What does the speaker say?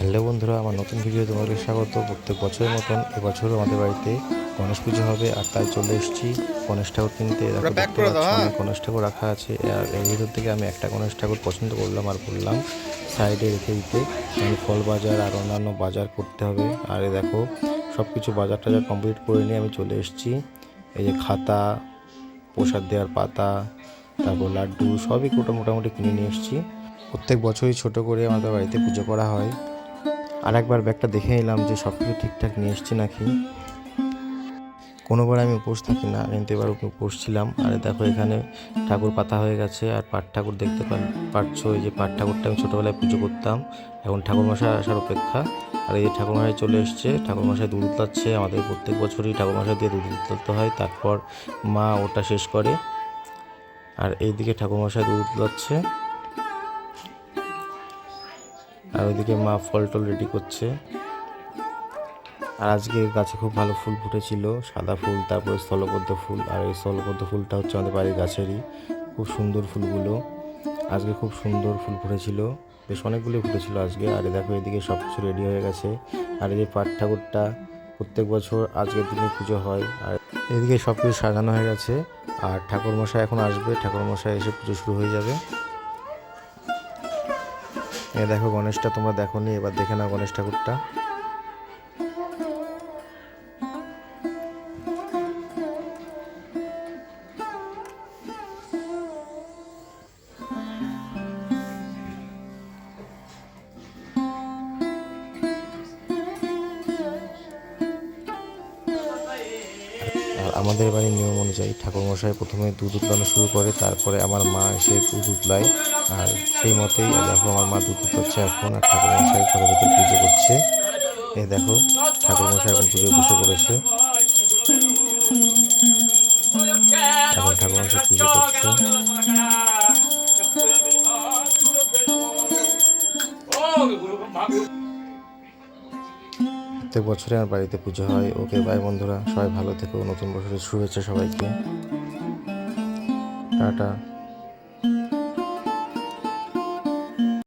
Hello বন্ধুরা আমার নতুন ভিডিও তোমাদের স্বাগত। প্রত্যেক বছরের মতন এবছরও আমাদের বাড়িতে গণেশ পুজো হবে আর তাই চলে এসেছি গণেশ ঠাকুর কিনতে। হ্যাঁ? গণেশ ঠাকুর রাখা আছে। আর এর ভিতর থেকে আমি একটা গণেশ ঠাকুর পছন্দ করলাম আর বললাম সাইডে রেখে দিতে। কারণ ফল বাজার আর অন্যান্য বাজার করতে হবে। আর এই দেখো সব কিছু বাজার টাজার কমপ্লিট করে নিয়ে আমি চলে এসেছি। এই যে খাতা প্রসাদ দেওয়ার পাতা তারপর লাড্ডু সবই কোটা মোটামুটি কিনে নিয়ে এসেছি। প্রত্যেক বছরই ছোট করে আমাদের বাড়িতে পুজো করা হয়। আর একবার ব্যাগটা দেখে নিলাম যে সব কিছু ঠিকঠাক নিয়ে এসেছি নাকি। কোনোবার আমি উপোস থাকি না, কিন্তু এবার উপোস ছিলাম। আর দেখো এখানে ঠাকুর পাতা হয়ে গেছে, আর পাট ঠাকুর দেখতে পা- পাচ্ছ এই যে পাট ঠাকুরটা আমি ছোটোবেলায় পুজো করতাম। এখন ঠাকুর মশাই আসার অপেক্ষা। আর এই যে ঠাকুর মশাই চলে এসছে ঠাকুর মশাই দুধ উতলাচ্ছে আমাদের প্রত্যেক বছরই ঠাকুর মশাই দিয়ে দুধ উতলাতে হয়, তারপর মা ওটা শেষ করে। আর এইদিকে ঠাকুর মশাই দুধ উতলাচ্ছে আর ওইদিকে মা ফল টল রেডি করছে। আর আজকে গাছে খুব ভালো ফুল ফুটেছিল, সাদা ফুল, তারপরে স্থলবদ্ধ ফুল। আর এই স্থলপদ্ম ফুলটা হচ্ছে আমাদের বাড়ির গাছেরই, খুব সুন্দর ফুলগুলো। আজকে খুব সুন্দর ফুল ফুটেছিল, বেশ অনেকগুলো ফুটেছিল আজকে। আর দেখো, এদিকে সব কিছু রেডি হয়ে গেছে। আর এই যে পাট ঠাকুরটা, প্রত্যেক বছর আজকের দিনে পুজো হয়। আর এদিকে সব কিছু সাজানো হয়ে গেছে। আর ঠাকুর মশাই এখন আসবে ঠাকুর মশাই এসে পুজো শুরু হয়ে যাবে। এ দেখো গণেশটা, তোমরা দেখো নি এবার দেখে নাও গণেশ ঠাকুরটা। আমাদের বাড়ির নিয়ম অনুযায়ী ঠাকুরমশাই প্রথমে দুধ উতলানো শুরু করে, তারপরে আমার মা এসে দুধ উতলায় আর সেই মতেই দেখো আমার মা দুধ উতলাচ্ছে এখন, আর ঠাকুর ঠাকুরমশাই ঘরের ভেতর পুজো করছে। এ দেখো ঠাকুর ঠাকুরমশাই এখন পুজো বসে পড়েছে। এখন ঠাকুর ঠাকুরমশাই পুজো করছে। প্রত্যেক বছরে আমার বাড়িতে পুজো হয়। ওকে বাই বন্ধুরা, সবাই ভালো থেকো, নতুন বছরের শুভেচ্ছা সবাইকে। টাটা।